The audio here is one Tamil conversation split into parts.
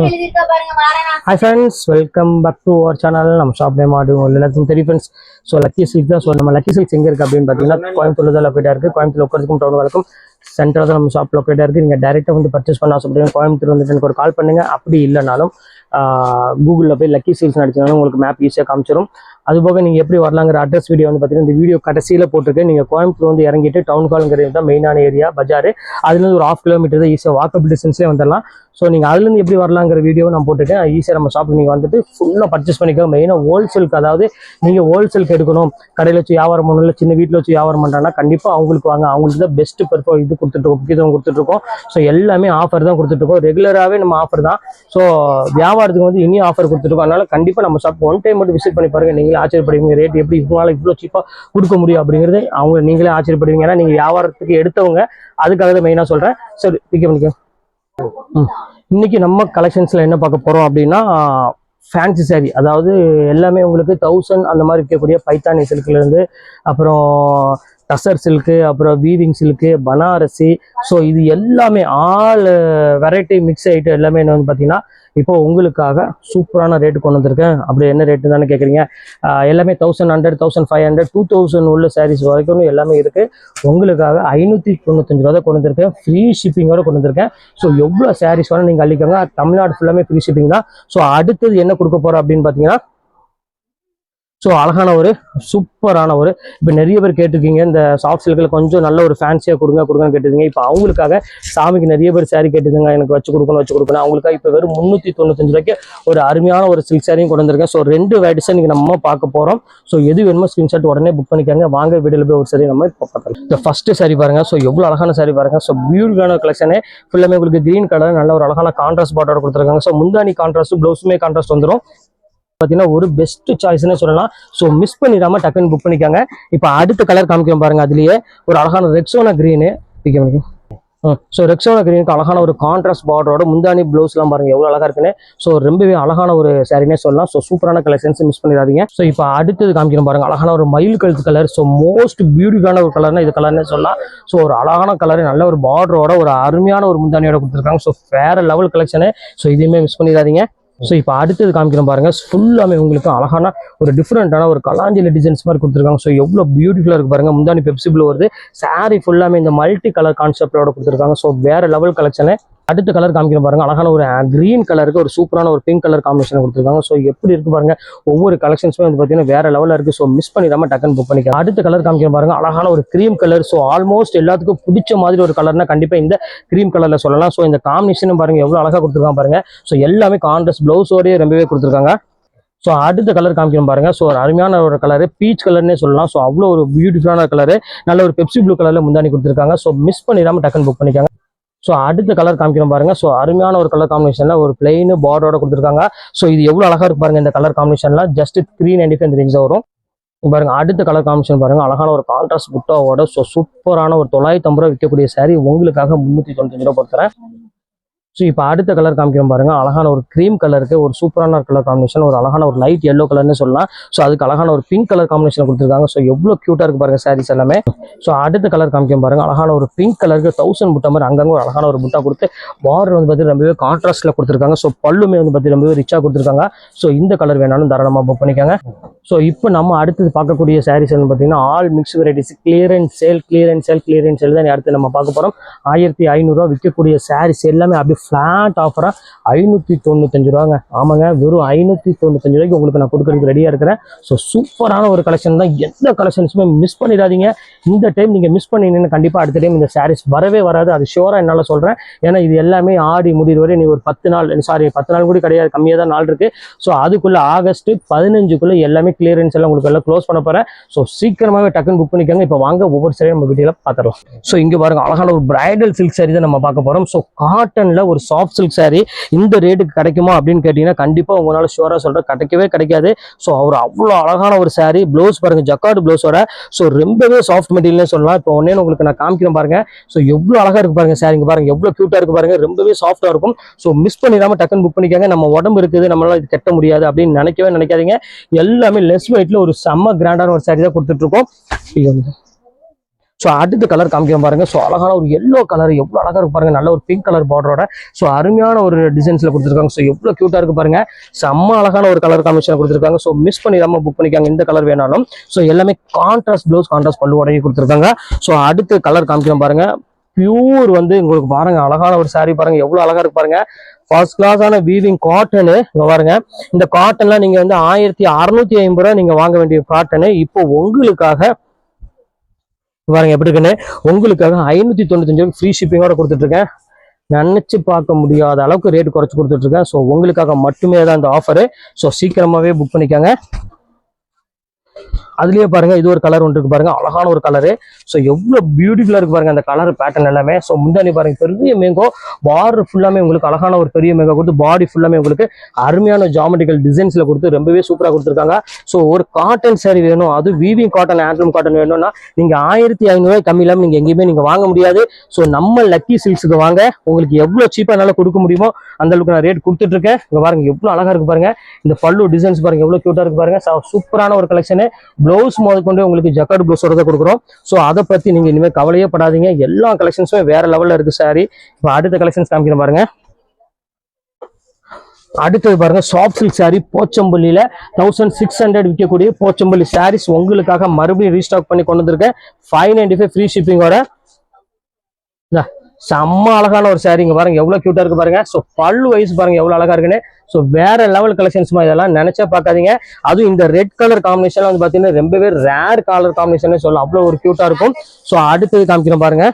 Hi friends welcome back to our channel நம்ம ஷாப் நேம் ஆடு எல்லாத்துக்கும் தெரியும் ஃப்ரெண்ட்ஸ் ஸோ லக்கி சில்க் தான் ஸோ நம்ம லக்கி சில்க்ஸ் எங்கே இருக்குது அப்படின்னு பார்த்தீங்கன்னா கோயம்புத்தூர் தான் லொக்கேட்டாக இருக்குது கோயம்புத்தூர் உட்காந்துக்கும் டவுன் வரைக்கும் சென்டர் தான் நம்ம ஷாப் லொக்கேட்டாக இருக்குது நீங்கள் டேரெக்டாக வந்து பர்ச்சேஸ் பண்ண ஆசைப்படுங்க கோயம்புத்தூர் வந்துட்டு எனக்கு ஒரு கால் பண்ணுங்க. அப்படி இல்லைனாலும் கூகுளில் போய் லக்கி சில்க்ஸ் நடிச்சாலும் உங்களுக்கு மேப் ஈஸியாக காமிச்சிடும் அதுபோக நீங்கள் எப்படி வரலாங்கிற அட்ரஸ் வீடியோ வந்து பார்த்தீங்கன்னா இந்த வீடியோ கடைசியில் போட்டிருக்கேன் நீங்கள் கோயம்புத்தூர் வந்து இறங்கிட்டு டவுன் ஹாலுங்கிறது தான் மெயினான ஏரியா பஜார் அதுலேருந்து ஒரு ஆஃப் கிலோமீட்டர் தான் ஈஸியாக வாக்கபிள் டிஸ்டன்ஸ்லேயே வந்துடலாம். ஸோ நீங்கள் அதுலேருந்து எப்படி வரலாங்கிற வீடியோ நான் போட்டுட்டேன் ஈஸியாக நம்ம ஷாப்பில் நீங்கள் வந்துட்டு ஃபுல்லாக பர்ச்சேஸ் பண்ணிக்கோங்க. மெயினாக ஹோல்சேலுக்கு அதாவது நீங்கள் ஹோல்சேலுக்கு எடுக்கணும். கடையில் வச்சு வியாபாரம் பண்ணணும் இல்லை சின்ன வீட்டில் வச்சு வியாபாரம் பண்ணுறாங்கன்னா கண்டிப்பாக அவங்களுக்கு வாங்க. அவங்களுக்கு தான் பெஸ்ட் பெர்ஃபார்ம் இது கொடுத்துட்ருக்கோம் முக்கியத்துவம் கொடுத்துட்ருக்கோம் ஸோ எல்லாமே ஆஃபர் தான் கொடுத்துட்ருக்கோம் ரெகுலராகவே நம்ம ஆஃபர் தான். ஸோ வியாபாரத்துக்கு வந்து இனியும் ஆஃபர் கொடுத்துருக்கோம் அதனால் கண்டிப்பாக நம்ம ஷாப் ஒன் டைம் மட்டும் விசிட் பண்ணி பாருங்கள் நீங்களே ஆச்சரியப்படுவீங்க ரேட் எப்படி இவ்வளோ இவ்வளோ சீப்பாக கொடுக்க முடியும் அப்படிங்கிறது. அவங்க நீங்களே ஆச்சரியப்படுவீங்க. ஏன்னா நீங்கள் வியாபாரத்துக்கு எடுத்தவங்க. அதுக்காக தான் மெயினாக சொல்கிறேன் சரி பிக்கப் பண்ணிக்கோ. ம். இன்றைக்கி நம்ம கலெக்ஷன்ஸில் என்ன பார்க்க போகிறோம் அப்படின்னா ஃபேன்சி saree. அதாவது எல்லாமே உங்களுக்கு தௌசண்ட் அந்த மாதிரி இருக்கக்கூடிய பைத்தானி சில்க்லேருந்து அப்புறம் டசர் சில்க்கு அப்புறம் வீவிங் சில்க்கு பனாரசி. ஸோ இது எல்லாமே ஆல் வெரைட்டி மிக்ஸ் ஐட்டம் எல்லாமே என்ன வந்து பார்த்தீங்கன்னா இப்போ உங்களுக்காக சூப்பரான ரேட்டு கொண்டு வந்திருக்கேன். அப்படி என்ன ரேட்டு தானே கேட்குறீங்க எல்லாமே thousand hundred thousand five hundred two thousand உள்ள சாரீஸ் வரைக்கும் எல்லாமே இருக்கு. உங்களுக்காக ஐநூற்றி தொண்ணூத்தஞ்சு ரூபா கொண்டு வந்திருக்கேன். ஃப்ரீ ஷிப்பிங்கோட கொண்டு வந்திருக்கேன். ஸோ எவ்வளோ சாரீஸ் வேணும் நீங்கள் அள்ளிக்கோங்க. தமிழ்நாடு ஃபுல்லாமே ஃப்ரீ ஷிப்பிங் தான். ஸோ அடுத்தது என்ன கொடுக்க போகிறோம் அப்படின்னு பார்த்தீங்கன்னா ஸோ அழகான ஒரு சூப்பரான ஒரு இப்போ நிறைய பேர் கேட்டிருக்கீங்க இந்த சாஃப்ட் சில்கில் கொஞ்சம் நல்ல ஒரு ஃபேன்சியாக கொடுங்க கொடுங்கன்னு கேட்டிருக்கீங்க. இப்போ அவங்களுக்காக சாமிக்கு நிறைய பேர் சாரி கேட்டிருந்தாங்க எனக்கு வச்சு கொடுக்கணும் வச்சு கொடுக்கணும். அவங்களுக்காக இப்போ வெறும் முந்நூற்றி தொண்ணூத்தஞ்சு ரூபாய்க்கு ஒரு அருமையான ஒரு சில்க் சாரியும் கொண்டு வந்திருக்கேன். ஸோ ரெண்டு வெரைட்டிஸை நீங்கள் நம்ம பார்க்க போகிறோம் ஸோ எது வேணுமோ ஸ்க்ரீன்ஷாட் உடனே புக் பண்ணிக்கோங்க. வாங்க வீடியோவில் போய் ஒரு சரி நம்ம இப்போ பார்க்கலாம். இந்த ஃபஸ்ட்டு சாரி பாருங்க. ஸோ எவ்வளோ அழகான சாரி பாருங்க. ஸோ பியூட்டிஃபுல்லான கலெக்ஷனே ஃபுல்லாமே உங்களுக்கு க்ரீன் கலர் நல்ல ஒரு அழகான கான்ட்ராஸ்ட் பார்டர் கொடுத்துருக்காங்க. ஸோ முந்தானி கான்ட்ராஸ்ட் ப்ளவுஸுமே கான்ட்ராஸ்ட் வந்துடும் பார்த்தீங்கன்னா ஒரு பெஸ்ட் சாய்ஸ்னே சொல்லலாம். ஸோ மிஸ் பண்ணிடாம டக்குன்னு புக் பண்ணிக்காங்க. இப்போ அடுத்த கலர் காமிக்கிறோம் பாருங்க அதுலயே. ஒரு அழகான ரெக்ஸோனா கிரீனு ஸோ ரெக்ஸோனா கிரீனுக்கு அழகான ஒரு கான்ட்ராஸ்ட் பார்டரோட முந்தானி ப்ளவுஸ்லாம் பாருங்க எவ்வளோ அழகா இருக்குன்னு. ஸோ ரொம்பவே அழகான ஒரு சாரினே சொல்லலாம். ஸோ சூப்பரான கலெக்ஷன்ஸ் மிஸ் பண்ணிடாதீங்க. ஸோ இப்போ அடுத்தது காமிக்கிறோம் பாருங்க அழகான ஒரு மயில் கழுத்து கலர் ஸோ மோஸ்ட் பியூட்டிஃபுல்லான ஒரு கலர்னா இது கலர்னே சொல்லலாம். ஸோ ஒரு அழகான கலர் நல்ல ஒரு பார்டரோட ஒரு அருமையான ஒரு முந்தானியோட கொடுத்துருக்காங்க. ஸோ வேற லெவல் கலெக்ஷனு ஸோ இதையுமே மிஸ் பண்ணிடாதீங்க. ஸோ இப்போ அடுத்தது காமிக்கிறோம் பாருங்க. ஃபுல்லாமே உங்களுக்கு அழகான ஒரு டிஃப்ரெண்ட்டான ஒரு கலாஞ்சில டிசைன்ஸ் மாதிரி கொடுத்துருக்காங்க. ஸோ எவ்வளோ பியூட்டிஃபுல்லாக இருக்கு பாருங்க. முந்தானி பெப்சிபிள் வருது. Saree ஃபுல்லாமே இந்த மல்டி கலர் கான்செப்டோட கொடுத்துருக்காங்க. ஸோ வேற லெவல் கலெக்ஷனு அடுத்த கலர் காமிக்கிற பாருங்க. அழகான ஒரு கிரீன் கலருக்கு ஒரு சூப்பரான ஒரு பிங்க் கலர் காம்பினேஷன் கொடுத்துருக்காங்க. ஸோ எப்படி இருக்கு பாருங்க? ஒவ்வொரு கலெக்ஷன்ஸுமே வந்து பார்த்தீங்கன்னா வேற லெவலில் இருக்கு. ஸோ மிஸ் பண்ணிடாம டக்குன்னு புக் பண்ணிக்கலாம். அடுத்த கலர் காமிக்கிற பாருங்க. அழகான ஒரு க்ரீம் கலர் ஸோ ஆல்மோஸ்ட் எல்லாத்துக்கும் பிடிச்ச மாதிரி ஒரு கலர்னா கண்டிப்பாக இந்த க்ரீம் கலர்ல சொல்லலாம். ஸோ இந்த காம்பினேஷன் பாருங்க எவ்வளோ அழகா கொடுத்துருக்காங்க பாருங்க. ஸோ எல்லாமே கான்ட்ரஸ்ட் ப்ளவுஸோடய ரொம்பவே கொடுத்துருக்காங்க. ஸோ அடுத்த கலர் காமிக்கணும் பாருங்க. ஸோ ஒரு அருமையான ஒரு கலரு பீச் கலர்னே சொல்லலாம். ஸோ அவ்வளோ ஒரு பியூட்டிஃபுல்லான கலரு நல்ல ஒரு பெப்சி ப்ளூ கலர்ல முந்தாணி கொடுத்துருக்காங்க. ஸோ மிஸ் பண்ணிடாம டக்குன்னு புக் பண்ணிக்காங்க. ஸோ அடுத்த கலர் காமிக்கிறோம் பாருங்க. ஸோ அருமையான ஒரு கலர் காம்பினேஷன்ல ஒரு பிளெயின் பார்டரோட கொடுத்துருக்காங்க. ஸோ இது எவ்வளோ அழகா இருக்கு பாருங்க இந்த கலர் காம்பினேஷன்ல just three ninety five range வரும். பாருங்க அடுத்த கலர் காமிஷன் பாருங்க. அழகான ஒரு கான்ட்ராஸ்ட் புட்டாவோட ஸோ சூப்பரான ஒரு தொள்ளாயிரத்தி ஐம்பது ரூபா விற்கக்கூடிய சாரி உங்களுக்காக முந்நூற்றி தொண்ணூத்தஞ்சு ரூபா பொறுத்துறேன் ஸோ இப்போ அடுத்த கலர் காமிக்கிறோம் பாருங்க. அழகான ஒரு க்ரீம் கலருக்கு ஒரு சூப்பரான கலர் காம்பினேஷன் ஒரு அழகான ஒரு லைட் எல்லோ கலர்னு சொல்லலாம். ஸோ அதுக்கு அழகான ஒரு பிங்க் கலர் காம்பினேஷன் கொடுத்துருக்காங்க. ஸோ எவ்வளோ க்யூட்டாக இருக்கு பாருங்க சாரீஸ் எல்லாமே. ஸோ அடுத்த கலர் காமிக்கும் பாருங்க. அழகான ஒரு பிங்க் கலருக்கு தௌசண்ட் புட்டா மாதிரி அங்கங்கே ஒரு அழகான ஒரு புட்டா கொடுத்து பார்டர் வந்து பார்த்தீங்கன்னா ரொம்பவே கான்ட்ராஸ்ட்டில் கொடுத்துருக்காங்க. ஸோ பல்லுமே வந்து பார்த்தீங்கன்னா ரொம்பவே ரிச்சாக கொடுத்துருக்காங்க. ஸோ இந்த கலர் வேணாலும் தாராளமாக புக் பண்ணிக்காங்க. ஸோ இப்போ நம்ம அடுத்தது பார்க்கக்கூடிய சாரீஸ் வந்து பார்த்தீங்கன்னா all mix varieties clearance sale clearance sale clearance sale தான் அடுத்து நம்ம பார்க்க போகிறோம் ஆயிரத்தி ஐநூறுரூவா விற்கக்கூடிய சாரீஸ் எல்லாமே அப்படியே ஃப்ளாட் ஆஃபராக ஐநூற்றி தொண்ணூத்தஞ்சு ரூபாங்க. ஆமாங்க வெறும் ஐநூற்றி தொண்ணூத்தஞ்சு ரூபாய்க்கு உங்களுக்கு நான் கொடுக்குறதுக்கு ரெடியாக இருக்கிறேன். ஸோ சூப்பரான ஒரு கலெக்ஷன் தான். எந்த கலெக்ஷன்ஸுமே மிஸ் பண்ணிடாதீங்க. இந்த டைம் நீங்கள் மிஸ் பண்ணீங்கன்னா கண்டிப்பாக அடுத்த டைம் இந்த சாரீஸ் வரவே வராது. அது ஷோராக என்னால் சொல்கிறேன் ஏன்னா இது எல்லாமே ஆடி முடிவு வரை நீ ஒரு பத்து நாள் சாரி பத்து நாள் கூட கிடையாது. கம்மியாக தான் நாள் இருக்குது ஸோ அதுக்குள்ளே ஆகஸ்ட் பதினஞ்சுக்குள்ளே எல்லாமே கிளியரன்ஸ் எல்லாம் உங்களுக்கு எல்லாம் க்ளோஸ் பண்ண போகிறேன் ஸோ சீக்கிரமாகவே டக்குன்னு புக் பண்ணிக்கோங்க. இப்போ வாங்க ஒவ்வொரு சரியும் நம்ம வீடியோவில் பார்த்துடலாம். ஸோ இங்கே பாருங்கள் அழகான ஒரு பிரைடல் சில்க் சாரி தான் நம்ம பார்க்க போகிறோம் ஸோ காட்டனில் ஒரு சாஃப்ட் சில்க் saree இந்த ரேட்டுக்கு கிடைக்குமா அப்படின்னு கேட்டிங்கன்னா கண்டிப்பாக உங்களால் ஷுவராக சொல்கிறேன் கிடைக்கவே கிடைக்காது. ஸோ அவர் அவ்வளோ அழகான ஒரு சாரி ப்ளவுஸ் பாருங்க ஜக்கார்டு ப்ளவுஸோட ஸோ ரொம்பவே சாஃப்ட் மெட்டீரியல்னே சொல்லலாம். இப்போ ஒன்னே உங்களுக்கு நான் காமிக்கிறேன் பாருங்க. ஸோ எவ்வளோ அழகாக இருக்கு பாருங்க சாரிங்க பாருங்க. எவ்வளோ க்யூட்டாக இருக்கு பாருங்க. ரொம்பவே சாஃப்டாக இருக்கும். ஸோ மிஸ் பண்ணிடாம டக்குன்னு புக் பண்ணிக்காங்க. நம்ம உடம்பு இருக்குது. நம்மளால் இது கட்ட முடியாது அப்படின்னு நினைக்கவே நினைக்காதீங்க. எல்லாமே லெஸ் வெயிட்ல ஒரு செம்ம கிராண்டான ஒரு சாரி தான் கொடுத்துட்டு இருக்கோம். ஸோ அடுத்த கலர் காமிக்கிறேன் பாருங்க. ஸோ அழகான ஒரு எல்லோ கலர் எவ்வளோ அழகாக இருக்கு பாருங்க. நல்ல ஒரு பிங்க் கலர் பார்டரோட ஸோ அருமையான ஒரு டிசைன்ஸில் கொடுத்துருக்காங்க. ஸோ எவ்வளோ க்யூட்டாக இருக்கு பாருங்க. செம்ம அழகான ஒரு கலர் காம்பினேஷன் கொடுத்துருக்காங்க. ஸோ மிஸ் பண்ணிடாம புக் பண்ணிக்காங்க இந்த கலர் வேணாலும். ஸோ எல்லாமே கான்ட்ராஸ்ட் ப்ளவுஸ் கான்ட்ராஸ்ட் பல்லு கொடுத்துருக்காங்க. ஸோ அடுத்த கலர் காமிக்கிறேன் பாருங்க. பியூர் வந்து உங்களுக்கு பாருங்க. அழகான ஒரு சாரி பாருங்க. எவ்வளவு அழகா இருக்கு பாருங்க. ஃபர்ஸ்ட் கிளாஸான வீவிங் காட்டனு இங்க பாருங்க. இந்த காட்டன்லாம் நீங்க வந்து ஆயிரத்தி அறுநூத்தி ஐம்பது ரூபா நீங்க வாங்க வேண்டிய காட்டனு இப்போ உங்களுக்காக பாருங்க எப்படி இருக்குன்னு? உங்களுக்காக ஐநூத்தி தொண்ணூத்தஞ்சு ரூபாய் ஃப்ரீ ஷிப்பிங்கோட கொடுத்துட்டு இருக்கேன் நினைச்சு பார்க்க முடியாத அளவுக்கு ரேட் குறைச்சு கொடுத்துட்டு இருக்கேன் ஸோ உங்களுக்காக மட்டுமே தான் இந்த ஆஃபரு ஸோ சீக்கிரமாவே புக் பண்ணிக்கோங்க. அதுலேயே பாருங்க இது ஒரு கலர் ஒன்று இருக்கு பாருங்க அழகான ஒரு கலரு ஸோ எவ்வளோ பியூட்டிஃபுல்லாக இருக்கு பாருங்க அந்த கலர் பேட்டர்ன் எல்லாமே. ஸோ முந்தானி பாருங்க பெரிய மேங்கோ பார் ஃபுல்லாமே உங்களுக்கு அழகான ஒரு பெரிய மேங்கோ கொடுத்து பாடி ஃபுல்லாமே உங்களுக்கு அருமையான ஜாமெட்டிக்கல் டிசைன்ஸில் கொடுத்து ரொம்பவே சூப்பராக கொடுத்துருக்காங்க. ஸோ ஒரு காட்டன் saree வேணும் அது வீவிங் காட்டன் ஹேண்ட்லூம் காட்டன் வேணும்னா நீங்கள் ஆயிரத்தி ஐநூறுவாய் கம்மி இல்லாமல் நீங்கள் எங்கேயுமே நீங்கள் வாங்க முடியாது. ஸோ நம்ம லக்கி சில்க்ஸுக்கு வாங்க. உங்களுக்கு எவ்வளோ சீப்பாக என்னால் கொடுக்க முடியுமோ அந்த அளவுக்கு நான் ரேட் கொடுத்துட்ருக்கேன். இங்கே பாருங்க எவ்வளோ அழகாக இருக்கு பாருங்க. இந்த பல்லு டிசைன்ஸ் பாருங்க எவ்வளோ க்யூட்டாக இருக்கு பாருங்க. சூப்பரான ஒரு கலெக்ஷனு பிளவுஸ் முதற்கொண்டு உங்களுக்கு ஜக்கார்டு பிளவுஸோட வரதை கொடுக்குறோம். ஸோ அதை பற்றி நீங்கள் இனிமேல் கவலையே படாதீங்க. எல்லா கலெக்ஷன்ஸுமே வேற லெவலில் இருக்கு சாரி இப்போ அடுத்த கலெக்ஷன்ஸ் காமிக்கிறேன் பாருங்க. அடுத்தது பாருங்க சாஃப்ட் சில்க் saree போச்சம்பள்ளியில தௌசண்ட் சிக்ஸ் ஹண்ட்ரட் விற்கக்கூடிய போச்சம்பள்ளி சாரீஸ் உங்களுக்காக மறுபடியும் ரீஸ்டாக் பண்ணி கொண்டு வந்திருக்கேன். ஃபைவ் நைன்டி ஃபைவ் ஃப்ரீ ஷிப்பிங்கோட செம்ம அழகான ஒரு சாரீங்க பாருங்க. எவ்வளவு கியூட்டா இருக்கு பாருங்க. ஸோ பல்லு வயசு பாருங்க எவ்வளவு அழகா இருக்குன்னு. ஸோ வேற லெவல் கலெக்ஷன்ஸ்மா இதெல்லாம் நினைச்சா பார்க்காதீங்க. அதுவும் இந்த ரெட் கலர் காம்பினேஷன் வந்து பாத்தீங்கன்னா ரொம்பவே ரேர் கலர் காம்பினேஷன் சொல்லலாம். அவ்வளவு ஒரு கியூட்டா இருக்கும். ஸோ அடுத்தது காமிக்கிறேன் பாருங்க.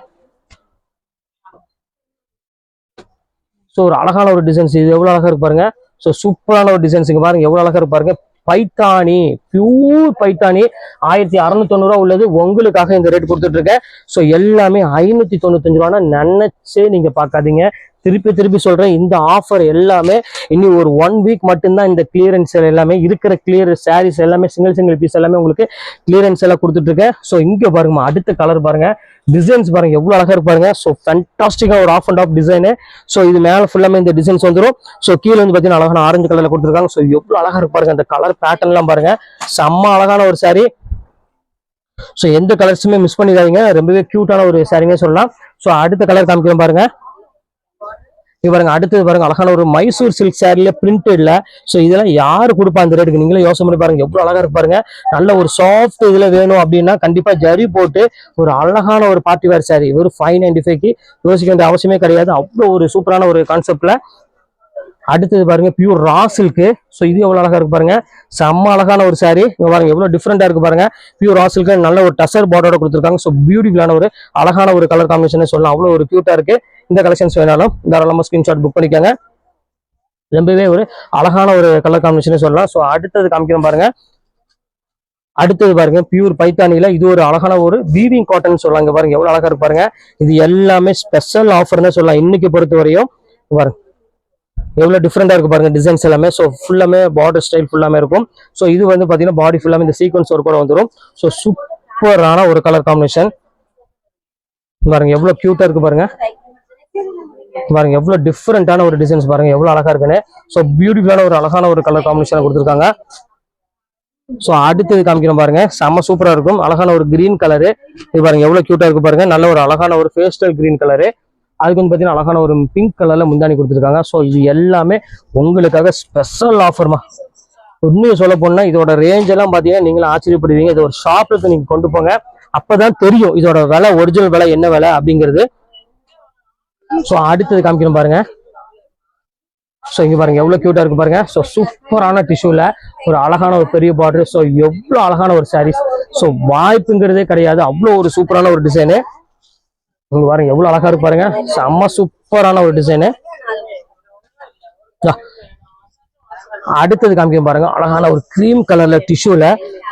ஸோ ஒரு அழகான ஒரு டிசைன்ஸ் இது எவ்வளவு அழகா இருக்கு பாருங்க. ஸோ சூப்பரான ஒரு டிசைன்ஸ் பாருங்க. எவ்வளவு அழகா இருக்கு பாருங்க. பைத்தானி பியூர் பைத்தானி. ஆயிரத்தி அறுநூத்தி ரூபா உள்ளது. உங்களுக்காக இந்த ரேட் கொடுத்துட்டு இருக்கேன். ஸோ எல்லாமே ஐநூத்தி தொண்ணூத்தஞ்சு ரூபான்னு நினைச்சே நீங்க பாக்காதீங்க திருப்பி திருப்பி சொல்றேன் இந்த ஆஃபர் எல்லாமே இனி ஒரு ஒன் வீக் மட்டும்தான் இந்த கிளியரன்ஸ் எல்லாமே இருக்கிற கிளியர் சாரீஸ் எல்லாமே சிங்கிள் சிங்கிள் பீஸ் எல்லாமே உங்களுக்கு கிளியரன்ஸ் எல்லாம் கொடுத்துட்டு இருக்கேன் ஸோ இங்கே பாருங்கம்மா அடுத்த கலர் பாருங்க. டிசைன்ஸ் பாருங்க எவ்வளோ அழகா இருப்பாருங்க பாருங்க. ஸோ ஃபண்டாஸ்டிக்கா ஒரு half and half design so இது மேலே ஃபுல்லாமே இந்த டிசைன்ஸ் வந்துடும் ஸோ கீழே வந்து பார்த்தீங்கன்னா அழகான ஆரஞ்சு கலரில் கொடுத்துருக்காங்க. ஸோ எவ்வளோ அழகா இருப்பாருங்க அந்த கலர் பேட்டர்ன்லாம் பாருங்கள் பாருங்க. செம்ம அழகான ஒரு saree. ஸோ எந்த கலர்ஸுமே மிஸ் பண்ணிடாதீங்க. ரொம்பவே கியூட்டான ஒரு சாரிங்க சொல்லலாம். ஸோ அடுத்த கலர் காமிக்கிறேன் பாருங்க. இது பாருங்க அடுத்தது பாருங்க அழகான ஒரு மைசூர் சில்க் சாரில பிரிண்டட்ல ஸோ இதெல்லாம் யாரு கொடுப்பா அந்த ரேட்டுக்கு நீங்களே யோசனை பண்ணி பாருங்க எவ்வளவு அழகா இருக்கு பாருங்க. நல்ல ஒரு சாஃப்ட் இதுல வேணும் அப்படின்னா கண்டிப்பா ஜரி போட்டு ஒரு அழகான ஒரு பார்ட்டி வேர் சாரி ஒரு ஃபைவ் நைன்டி ஃபைவ்க்கு யோசிக்க வேண்டிய அவசியமே கிடையாது. அவ்வளோ ஒரு சூப்பரான ஒரு கான்செப்ட்ல அடுத்தது பாருங்க பியூர் ரா சில்க்கு ஸோ இது எவ்வளோ அழகா இருக்கு பாருங்க. செம்ம அழகான ஒரு சாரி இங்க பாருங்க எவ்வளோ டிஃப்ரெண்டா இருக்கு பாருங்க. பியூர் ரா சில்க்கு நல்ல ஒரு டசர் பார்டரோட கொடுத்துருக்காங்க. ஸோ பியூட்டிஃபுல்லான ஒரு அழகான ஒரு கலர் காம்பினேஷன் சொல்லலாம். அவ்வளோ ஒரு கியூட்டா இருக்கு. இந்த கலெக்ஷன்ஸ் வேணாலும் தாராளமாக ஸ்கிரீன்ஷாட் புக் பண்ணிக்கோங்க. ரொம்பவே ஒரு அழகான ஒரு கலர் காம்பினேஷன் சொல்லலாம். ஸோ அடுத்தது காமிக்கிறேன் பாருங்க. அடுத்தது பாருங்க பியூர் பைத்தானியில இது ஒரு அழகான ஒரு வீவிங் காட்டன் சொல்லலாம். பாருங்க எவ்வளவு அழகா இருக்கு பாருங்க. இது எல்லாமே ஸ்பெஷல் ஆஃபர்னு சொல்லலாம். இன்னைக்கு பொறுத்த வரையும் பாருங்க. எவ்வளவு டிஃப்ரெண்டா இருக்கு பாருங்க டிசைன்ஸ் எல்லாமே. ஸோ ஃபுல்லாமே பார்டர் ஸ்டைல் ஃபுல்லாமே இருக்கும். ஸோ இது வந்து பாத்தீங்கன்னா பாடி ஃபுல்லாமே இந்த சீக்வன்ஸ் ஒரு கூட வந்துடும் ஸோ சூப்பரான ஒரு கலர் காம்பினேஷன் பாருங்க எவ்வளவு கியூட்டா இருக்கு பாருங்க. பாருங்க எவ்வளவு டிஃப்ரெண்டான ஒரு டிசைன்ஸ் பாருங்க எவ்வளவு அழகா இருக்குன்னு. ஸோ பியூட்டிஃபுல்லான ஒரு அழகான ஒரு கலர் காம்பினேஷன் கொடுத்துருக்காங்க. ஸோ அடுத்தது காமிக்கிறோம் பாருங்க செம்ம சூப்பரா இருக்கும். அழகான ஒரு கிரீன் கலரு இது பாருங்க எவ்வளவு கியூட்டா இருக்கு பாருங்க. நல்ல ஒரு அழகான ஒரு பேஸ்டல் கிரீன் கலரு அதுக்கு வந்து பாத்தீங்கன்னா அழகான ஒரு பிங்க் கலர்ல முந்தானி கொடுத்துருக்காங்க. ஸோ இது எல்லாமே உங்களுக்காக ஸ்பெஷல் ஆஃபர்மா உண்மையை சொல்ல போனா இதோட ரேஞ்ச் எல்லாம் பாத்தீங்கன்னா நீங்களும் ஆச்சரியப்படுவீங்க. இது ஒரு ஷாப்புக்கு நீங்க கொண்டு போங்க. அப்பதான் தெரியும் இதோட விலை ஒரிஜினல் விலை என்ன விலை அப்படிங்கிறது. ஸோ அடுத்தது காமிக்கணும் பாருங்க. ஸோ இங்க பாருங்க எவ்வளவு க்யூட்டாக இருக்கு பாருங்க. ஸோ சூப்பரான டிஷ்யூல ஒரு அழகான ஒரு பெரிய பார்டர் ஸோ எவ்வளோ அழகான ஒரு சாரீஸ் ஸோ வாய்ப்புங்கிறதே கிடையாது. அவ்வளோ ஒரு சூப்பரான ஒரு டிசைனு இங்கே பாருங்க எவ்வளவு அழகா இருக்கு பாருங்க. செம்ம சூப்பரான ஒரு டிசைனு அடுத்தது காமிக்க பாருங்க. அழகான ஒரு க்ரீம் கலர்ல டிஷ்யூல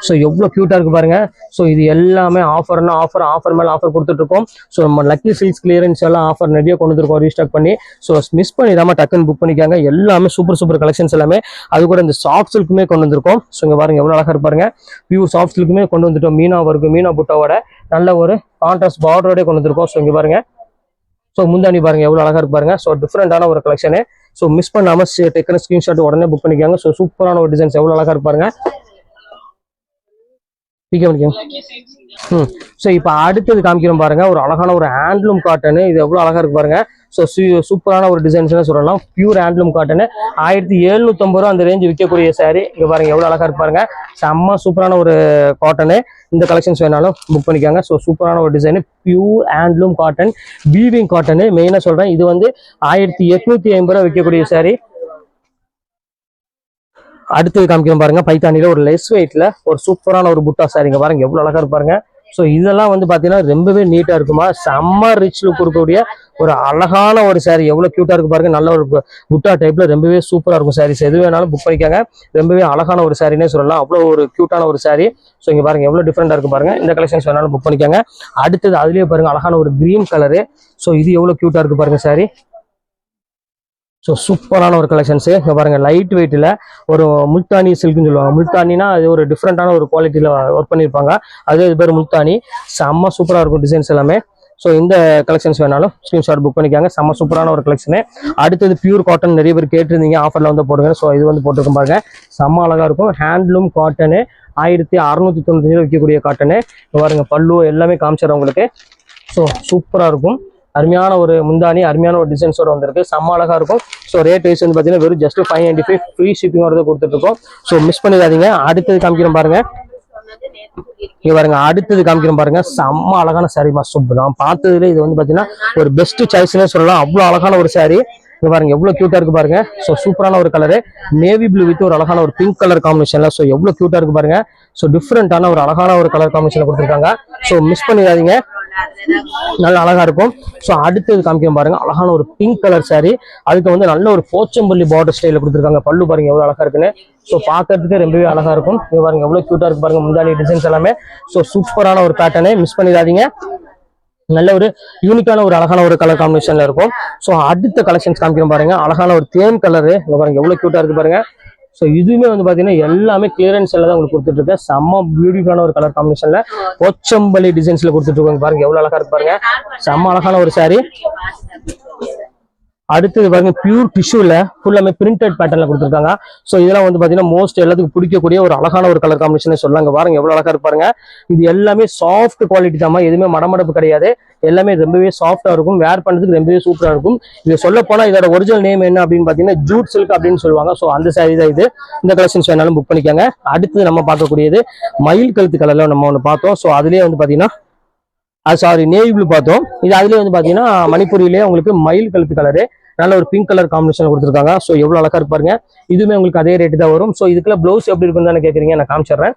ஸோ எவ்வளவு கியூட்டா இருக்கு பாருங்க. ஸோ இது எல்லாமே ஆஃபர்னா ஆஃபர் ஆஃபர் மேல ஆஃபர் கொடுத்துட்டு இருக்கோம் ஸோ நம்ம லக்கி சில்க்ஸ் கிளியரன்ஸ் எல்லாம் ஆஃபர் நிறைய கொண்டு வந்துருக்கோம் ரீஸ்டாக் பண்ணி. ஸோ மிஸ் பண்ணிடாம டக்குன்னு புக் பண்ணிக்காங்க. எல்லாமே சூப்பர் சூப்பர் கலெக்ஷன்ஸ் எல்லாமே. அது கூட இந்த சாஃப்ட் சில்க்குமே கொண்டு வந்திருக்கோம். ஸோ இங்க பாருங்க எவ்வளவு அழகா இருப்பாருங்க வியூ பியூர் சாஃப்ட் சில்க்குமே கொண்டு வந்துட்டோம். மீனா ஒர்க்கு மீனா புட்டாவோட நல்ல ஒரு கான்ட்ராஸ்ட் பார்டரோட கொண்டு வந்திருக்கோம். ஸோ இங்க பாருங்க. ஸோ முந்தாணி பாருங்க எவ்வளோ அழகா இருப்பாருங்க ஸோ டிஃப்ரெண்டான ஒரு கலெக்ஷனு ஸோ மிஸ் பண்ணாமல் டெக்கன ஸ்க்ரீன்ஷாட் உடனே புக் பண்ணிக்காங்க. ஸோ சூப்பரான ஒரு டிசைன்ஸ் எவ்வளோ அழகாக இருப்பாருங்க. பாருங்க பண்ணிக்கோங்க ம். ஸோ இப்போ அடுத்தது காமிக்கிறோம் பாருங்க. ஒரு அழகான ஒரு ஹேண்ட்லூம் காட்டனு இது எவ்வளோ அழகா இருக்கு பாருங்க. ஸோ சூப்பரான ஒரு டிசைன்ஸ்னு சொல்லலாம். பியூர் ஹேண்ட்லூம் காட்டனு ஆயிரத்தி எழுநூத்தம்பது ரூபா அந்த ரேஞ்ச் விற்கக்கூடிய சாரி இங்கே பாருங்க எவ்வளோ அழகா இருக்கு பாருங்க. செம்ம சூப்பரான ஒரு காட்டனு இந்த கலெக்ஷன்ஸ் வேணாலும் புக் பண்ணிக்காங்க. ஸோ சூப்பரான ஒரு டிசைனு பியூர் ஹேண்ட்லூம் காட்டன் பீவிங் காட்டனு மெயினாக சொல்கிறேன் இது வந்து ஆயிரத்தி எட்நூத்தி ஐம்பது ரூபா விற்கக்கூடிய சாரி அடுத்தது காமிக்கிறோம் பாருங்க பைத்தானில ஒரு லெஸ் வெயிட்ல ஒரு சூப்பரான ஒரு புட்டா சாரிங்க பாருங்க எவ்வளவு அழகா இருப்பாருங்க ஸோ இதெல்லாம் வந்து பாத்தீங்கன்னா ரொம்பவே நீட்டா இருக்குமா செம்ம ரிச் லுக் கொடுக்கக்கூடிய ஒரு அழகான ஒரு சாரி எவ்வளவு கியூட்டா இருக்கு பாருங்க நல்ல ஒரு புட்டா டைப்ல ரொம்பவே சூப்பரா இருக்கும் சாரீஸ் எது வேணாலும் புக் பண்ணிக்காங்க. ரொம்பவே அழகான ஒரு சாரினே சொல்லலாம். அவ்வளோ ஒரு கியூட்டான ஒரு சாரீ ஸோ இங்க பாருங்க எவ்வளவு டிஃப்ரெண்டா இருக்கு பாருங்க. இந்த கலெக்ஷன்ஸ் வேணாலும் புக் பண்ணிக்காங்க. அடுத்தது அதுலயே பாருங்க அழகான ஒரு கிரீன் கலரு ஸோ இது எவ்வளவு கியூட்டா இருக்கு பாருங்க சாரி ஸோ சூப்பரான ஒரு கலெக்ஷன்ஸு இங்கே பாருங்கள் லைட் வெயிட்டில் ஒரு முல்தானி சில்க்னு சொல்லுவாங்க. முல்தானினா அது ஒரு டிஃப்ரெண்ட்டான ஒரு குவாலிட்டியில் ஒர்க் பண்ணியிருப்பாங்க அது இது பேர் முல்தானி. செம்ம சூப்பராக இருக்கும் டிசைன்ஸ் எல்லாமே. ஸோ இந்த கலெக்ஷன்ஸ் வேணாலும் ஸ்க்ரீன்ஷாட் புக் பண்ணிக்காங்க. செம்ம சூப்பரான ஒரு கலெக்ஷனு அடுத்தது பியூர் காட்டன் நிறைய பேர் கேட்டிருந்தீங்க. ஆஃபரில் வந்து போடுங்க. ஸோ இது வந்து போட்டிருக்கோம் பாருங்க. செம்ம அழகாக இருக்கும். ஹேண்ட்லூம் காட்டனு ஆயிரத்தி அறுநூத்தி தொண்ணூத்தஞ்சு விற்கக்கூடிய காட்டனு பாருங்க பல்லு எல்லாமே காமிச்சிடும் உங்களுக்கு. ஸோ சூப்பராக இருக்கும். அருமையான ஒரு முந்தானி அருமையான ஒரு டிசைன்ஸோட வந்திருக்கு. செம்ம அழகா இருக்கும். ஸோ ரேட் வைஸ் வந்து பார்த்தீங்கன்னா வெறும் just five ninety five free shipping வரது கொடுத்துட்ருக்கோம். ஸோ மிஸ் பண்ணிடாதீங்க. அடுத்தது காமிக்கிறோம் பாருங்க. இங்க பாருங்க. அடுத்தது காமிக்கிறோம் பாருங்க. செம்ம அழகான சாரிமா மா. சூப்பர் நான் பார்த்ததுல இது வந்து பாத்தீங்கன்னா ஒரு பெஸ்ட் சாய்ஸ்னே சொல்லலாம். அவ்வளோ அழகான ஒரு சாரி இங்க பாருங்க. எவ்வளவு கியூட்டா இருக்கு பாருங்க. ஸோ சூப்பரான ஒரு கலரு நேவி ப்ளூ வித் ஒரு அழகான ஒரு பிங்க் கலர் காம்பினேஷன்ல ஸோ எவ்வளவு கியூட்டா இருக்கு பாருங்க. ஸோ டிஃப்ரெண்டான ஒரு அழகான ஒரு கலர் காம்பினேஷன் கொடுத்துருக்காங்க. ஸோ மிஸ் பண்ணிடாதீங்க. நல்ல அழகா இருக்கும். ஸோ அடுத்தது காமிக்க பாருங்க. அழகான ஒரு பிங்க் கலர் saree. அதுக்கு வந்து நல்ல ஒரு போச்சம்பள்ளி பார்டர் ஸ்டைல கொடுத்துருக்காங்க. பல்லு பாருங்க எவ்வளவு அழகா இருக்குன்னு. ஸோ பார்க்கறதுக்கு ரொம்பவே அழகா இருக்கும். இங்க பாருங்க எவ்வளவு கியூட்டா இருக்கு பாருங்க. முந்தாலி டிசைன்ஸ் எல்லாமே. ஸோ சூப்பரான ஒரு பேட்டர்னே மிஸ் பண்ணிடாதீங்க. நல்ல ஒரு யூனிக்கான ஒரு அழகான ஒரு கலர் காம்பினேஷன்ல இருக்கும். ஸோ அடுத்த கலெக்ஷன்ஸ் காமிக்கிறோம் பாருங்க. அழகான ஒரு தேன் கலரு இங்க பாருங்க எவ்வளவு கியூட்டா இருக்கு பாருங்க. ஸோ இதுவுமே வந்து பாத்தீங்கன்னா எல்லாமே கிளியரன்ஸ் எல்லாம் தான் உங்களுக்கு கொடுத்துட்டு இருக்கேன் செம்ம பியூட்டிஃபுல்லான ஒரு கலர் காம்பினேஷன்ல கொச்சம்பள்ளி டிசைன்ஸ்ல கொடுத்துட்டு இருக்காங்க பாருங்க எவ்வளவு அழகா இருக்கு பாருங்க. செம்ம அழகான ஒரு சாரீ அடுத்தது பாருங்க பியூர் டிஷ்யூல ஃபுல்லாமே பிரிண்டட் பேட்டர்ல கொடுத்துருக்காங்க. ஸோ இதெல்லாம் வந்து பாத்தீங்கன்னா மோஸ்ட் எல்லாத்துக்கும் பிடிக்கக்கூடிய ஒரு அழகான ஒரு கலர் காம்பினேஷன் சொல்லாங்க பாருங்க எவ்வளவு அழகா இருப்பாருங்க இது எல்லாமே சாஃப்ட் குவாலிட்டி தான் எதுவுமே மடமடப்பு கிடையாது. எல்லாமே ரொம்பவே சாஃப்டா இருக்கும். வேர் பண்றதுக்கு ரொம்பவே சூப்பரா இருக்கும். இது சொல்ல போனா இதோட ஒரிஜினல் நேம் என்ன அப்படின்னு பாத்தீங்கன்னா ஜூட் சில்க் அப்படின்னு சொல்லுவாங்க. ஸோ அந்த சாரி தான் இது. இந்த கலெக்ஷன்ஸ் வேணாலும் புக் பண்ணிக்கோங்க. அடுத்தது நம்ம பார்க்கக்கூடியது மயில் கழுத்து கலர்ல நம்ம ஒன்று பார்த்தோம். ஸோ அதுலயே வந்து பாத்தீங்கன்னா அது சாரி நேவி ப்ளூ பார்த்தோம். இது அதுலேயே வந்து பாத்தீங்கன்னா மணிப்பூரிலேயே உங்களுக்கு மயில் கழுத்து கலரு நல்ல ஒரு பிங்க் கலர் காம்பினேஷன் கொடுத்துருக்காங்க. ஸோ எவ்வளவு அழகா இருப்பாருங்க இதுவுமே உங்களுக்கு அதே ரேட்டு தான் வரும். ஸோ இதுக்குள்ள ப்ளவுஸ் எப்படி இருக்குன்னு தானே கேட்குறீங்க நான் காமிச்சிடுறேன்.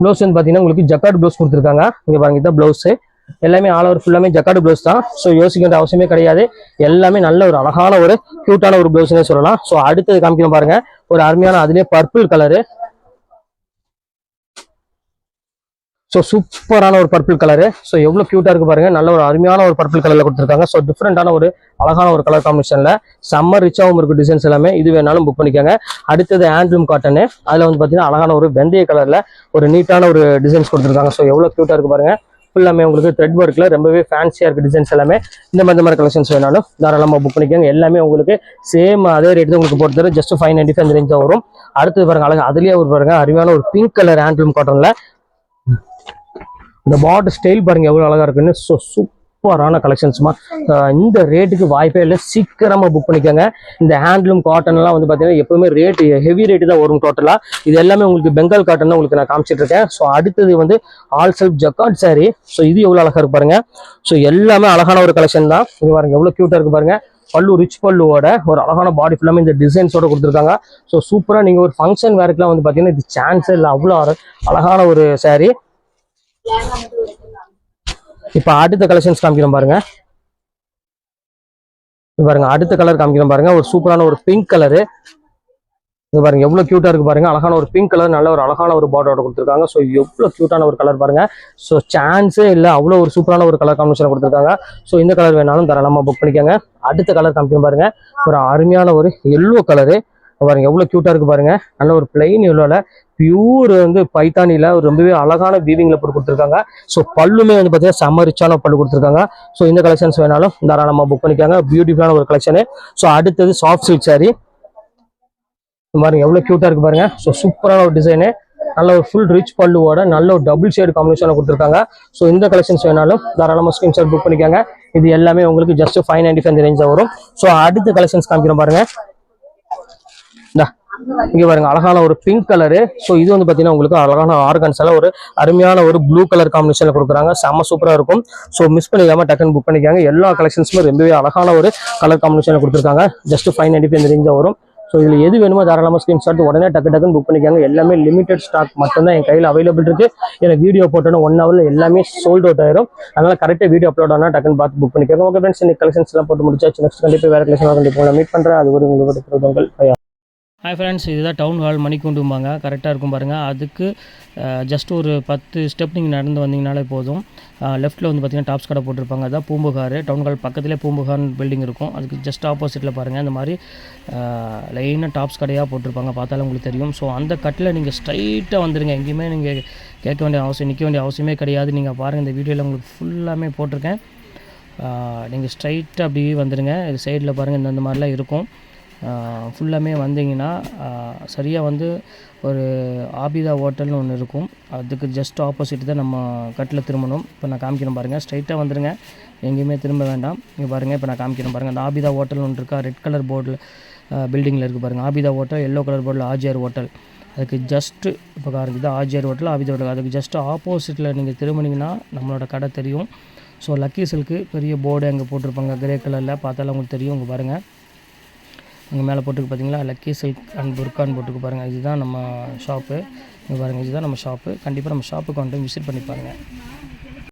ப்ளவுஸ் வந்து பாத்தீங்கன்னா உங்களுக்கு ஜக்கார்டு ப்ளவுஸ் கொடுத்துருக்காங்க. இங்க பாருங்க இதான் ப்ளவுஸு எல்லாமே ஆல் ஓவர் ஃபுல்லாமே ஜக்கார்டு ப்ளவுஸ் தான். ஸோ யோசிக்கிற அவசியமே கிடையாது. எல்லாமே நல்ல ஒரு அழகான ஒரு க்யூட்டான ஒரு ப்ளவுஸ்னே சொல்லலாம். ஸோ அடுத்தது காமிக்கணும் பாருங்க. ஒரு அருமையான அதுலயே பர்பிள் கலரு ஸோ சூப்பரான ஒரு பர்பிள் கலரு ஸோ எவ்வளோ க்யூட்டாக இருக்கு பாருங்கள் நல்ல ஒரு அருமையான ஒரு பர்பிள் கலரில் கொடுத்துருக்காங்க. ஸோ டிஃப்ரெண்டான ஒரு அழகான ஒரு கலர் காம்பினேஷனில் செம்ம ரிச்சாகவும் இருக்கும் டிசைன்ஸ் எல்லாமே. இது வேணாலும் புக் பண்ணிக்கோங்க. அடுத்தது ஹேண்ட்லூம் காட்டனு அதில் வந்து பார்த்தீங்கன்னா அழகான ஒரு வெந்தய கலரில் ஒரு நீட்டான ஒரு டிசைன்ஸ் கொடுத்துருக்காங்க. ஸோ எவ்வளோ க்யூட்டாக இருக்கு பாருங்கள் ஃபுல்லாமே உங்களுக்கு த்ரெட் ஒர்க்கில் ரொம்பவே ஃபேன்சியாக இருக்குது டிசைன்ஸ் எல்லாமே. இந்த மாதிரி மாதிரி கலெக்ஷன்ஸ் வேணாலும் தாராளமாக புக் பண்ணிக்கோங்க. எல்லாமே உங்களுக்கு சேம் அதே ரேட் தான் உங்களுக்கு பொறுத்தவரை just five ninety five range தான் வரும். அடுத்தது பாருங்க அழகா அதுலேயே ஒரு பாருங்க அருமையான ஒரு பிங்க் கலர் ஹேண்ட்லூம் காட்டனில் இந்த பாட்டு ஸ்டைல் பாருங்க எவ்வளவு அழகா இருக்குன்னு. ஸோ சூப்பரான கலெக்ஷன்ஸ்மா இந்த ரேட்டுக்கு வாய்ப்பே இல்லை. சீக்கிரமா புக் பண்ணிக்கோங்க. இந்த ஹேண்ட்லூம் காட்டன் எல்லாம் வந்து பாத்தீங்கன்னா எப்பவுமே ரேட்டு ஹெவி ரேட்டு தான் வரும் டோட்டலா இது எல்லாமே உங்களுக்கு பெங்கால் காட்டன் தான் உங்களுக்கு நான் காமிச்சிட்டு இருக்கேன் ஸோ அடுத்தது வந்து all self jacquard sari so இது எவ்வளவு அழகா இருக்கு பாருங்க. ஸோ எல்லாமே அழகான ஒரு கலெக்ஷன் தான். இது பாருங்க எவ்வளவு கியூட்டா இருக்கு பாருங்க. பல்லு ரிச் பல்லுவோட ஒரு அழகான பாடி ஃபுல்லாமே இந்த டிசைன்ஸோட கொடுத்துருக்காங்க. ஸோ சூப்பரா நீங்க ஒரு ஃபங்க்ஷன் வேறுக்குலாம் வந்து பாத்தீங்கன்னா இது சான்ஸே இல்லை. அவ்வளோ அழகான ஒரு சாரீ இப்போ அடுத்த கலெக்ஷன்ஸ் காமிக்கிறோம் பாருங்க. பாருங்க அடுத்த கலர் காமிக்கிறோம் பாருங்க. ஒரு சூப்பரான ஒரு பிங்க் கலரு இது பாருங்க எவ்வளவு கியூட்டா இருக்கு பாருங்க. அழகான ஒரு பிங்க் கலர் நல்ல ஒரு அழகான ஒரு பார்டரோட கொடுத்துருக்காங்க. ஸோ எவ்வளவு கியூட்டான ஒரு கலர் பாருங்க. ஸோ சான்ஸே இல்லை அவ்வளோ ஒரு சூப்பரான ஒரு கலர் காம்பினேஷன் கொடுத்துருக்காங்க. ஸோ இந்த கலர் வேணாலும் தரலாமா புக் பண்ணிக்கோங்க. அடுத்த கலர் காமிக்கும் பாருங்க. ஒரு அருமையான ஒரு எல்லோ கலரு பாருங்க எவ்வளவு கியூட்டா இருக்கு பாருங்க. நல்ல ஒரு பிளெயின் எல்லோல பியூர் வந்து பைத்தானில ரொம்பவே அழகான வீவிங்ல போட்டு கொடுத்துருக்காங்க. ஸோ பல்லுமே வந்து பார்த்தீங்கன்னா செம்ம ரிச்சான பல்லு கொடுத்துருக்காங்க. ஸோ இந்த கலெக்ஷன்ஸ் வேணாலும் தாராளமாக புக் பண்ணிக்காங்க. பியூட்டிஃபுல்லான ஒரு கலெக்ஷனு ஸோ அடுத்தது சாஃப்ட் சில்க் saree. பாருங்க எவ்வளோ க்யூட்டாக இருக்கு பாருங்க. ஸோ சூப்பரான ஒரு டிசைனு நல்ல ஒரு ஃபுல் ரிச் பல்லுவோட நல்ல ஒரு டபுள் ஷேட் காம்பினேஷனில் கொடுத்துருக்காங்க. ஸோ இந்த கலெக்ஷன்ஸ் வேணாலும் தாராளமாக ஸ்கிரீன்ஷாட் புக் பண்ணிக்காங்க. இது எல்லாமே உங்களுக்கு ஜஸ்ட் ஃபைவ் நைன்டி ஃபைவ் ரேஞ்சாக வரும். ஸோ அடுத்த கலெக்ஷன்ஸ் காமிக்கிறோம் பாருங்க. இந்தா இங்க பாருங்க அழகான ஒரு பிங்க் கலரு ஸோ இது வந்து பார்த்தீங்கன்னா உங்களுக்கு அழகான ஆர்கன்ஸால ஒரு அருமையான ஒரு ப்ளூ கலர் காம்பினேஷனில் கொடுக்குறாங்க. செம்ம சூப்பராக இருக்கும். ஸோ மிஸ் பண்ணிக்காம டக்குன்னு புக் பண்ணிக்காங்க. எல்லா கலெக்ஷன்ஸுமே ரொம்பவே அழகான ஒரு கலர் காம்பினேஷனில் கொடுத்துருக்காங்க. ஜஸ்ட் ஃபைவ் நைன்டி ஃபைவ் ரேஞ்சாக வரும். ஸோ இதில் எது வேணுமோ தாராளமாக ஸ்க்ரீன்ஷாட் உடனே டக்கு டக்குன்னு புக் பண்ணிக்காங்க. எல்லாமே லிமிடெட் ஸ்டாக் மட்டும்தான் என் கையில் அவைலபிள் இருக்குது எனக்கு வீடியோ போட்டோன்னா ஒன் ஹவரில் எல்லாமே சோல்ட் அவுட் ஆயிரும். அதனால் கரெக்டாக வீடியோ அப்லோட் ஆனால் டக்குன்னு பார்த்து புக் பண்ணிக்கோங்க. ஓகே ஃப்ரெண்ட்ஸ் இன்னைக்கு கலெக்ஷன்ஸ்லாம் போட்டு முடிச்சாச்சு. நெக்ஸ்ட் கண்டிப்பாக வேறு கலெக்ஷன் கண்டிப்பாக மீட் பண்ணுறேன் அது ஒரு உங்களுக்கு உங்கள் ஹாய் ஃப்ரெண்ட்ஸ் இதுதான் டவுன் ஹால் மணிக்கூண்டும்பாங்க. கரெக்டாக இருக்கும் பாருங்கள் அதுக்கு ஜஸ்ட் ஒரு பத்து ஸ்டெப் நீங்கள் நடந்து வந்தீங்கனாலே போதும். லெஃப்ட்டில் வந்து பார்த்தீங்கன்னா டாப்ஸ் கடை போட்டிருப்பாங்க. அதான் பூம்புகார். டவுன் ஹால் பக்கத்துலேயே பூம்புகார் பில்டிங் இருக்கும். அதுக்கு ஜஸ்ட் ஆப்போசிட்டில் பாருங்கள் இந்த மாதிரி லைனாக டாப்ஸ் கடையாக போட்டிருப்பாங்க. பார்த்தாலும் உங்களுக்கு தெரியும். ஸோ அந்த கட்டில் நீங்கள் ஸ்ட்ரைட்டாக வந்துடுங்க எங்கேயுமே நீங்கள் கேட்க வேண்டிய அவசியம் நிற்க வேண்டிய அவசியமே கிடையாது. நீங்கள் பாருங்கள் இந்த வீடியோவில் உங்களுக்கு ஃபுல்லாமே போட்டிருக்கேன். நீங்கள் ஸ்ட்ரைட்டாக அப்படியே வந்துடுங்க இது சைடில் பாருங்கள் இந்த இந்த மாதிரிலாம் இருக்கும். ஃபுல்லாமே வந்தீங்கன்னா சரியாக வந்து ஒரு ஆபிதா ஹோட்டல்னு ஒன்று இருக்கும். அதுக்கு ஜஸ்ட் ஆப்போசிட் தான் நம்ம கட்டில் திரும்பணும். இப்போ நான் காமிக்கிறேன் பாருங்கள் ஸ்ட்ரைட்டாக வந்துடுங்க எங்கேயுமே திரும்ப வேண்டாம். இங்கே பாருங்கள் இப்போ நான் காமிக்கிறேன் பாருங்கள் அந்த ஆபிதா ஹோட்டல் ஒன்று இருக்கா? ரெட் கலர் போர்டில் பில்டிங்கில் இருக்குது பாருங்கள் ஆபிதா ஹோட்டல் எல்லோ கலர் போர்டில் ஆஜியார் ஹோட்டல். அதுக்கு ஜஸ்ட்டு இப்போ காரணம் இது ஆஜியார் ஹோட்டல் ஆபிதா ஹோட்டல். அதுக்கு ஜஸ்ட் ஆப்போசிட்டில் நீங்கள் திரும்பினீங்கன்னா நம்மளோட கடை தெரியும். ஸோ லக்கி சில்க்கு பெரிய போர்டு அங்கே போட்டிருப்பாங்க. கிரே கலரில் பார்த்தாலும் உங்களுக்கு தெரியும். உங்கள் பாருங்கள் இங்கே மேலே போட்டுக்கு பார்த்தீங்களா லக்கி சில்க் அண்ட் புர்கான் போட்டுக்கு பாருங்கள் இதுதான் நம்ம ஷாப்பு இங்கே பாருங்கள் இதுதான் நம்ம ஷாப்பு கண்டிப்பாக நம்ம ஷாப்புக்கு வந்துட்டு விசிட் பண்ணி பாருங்கள்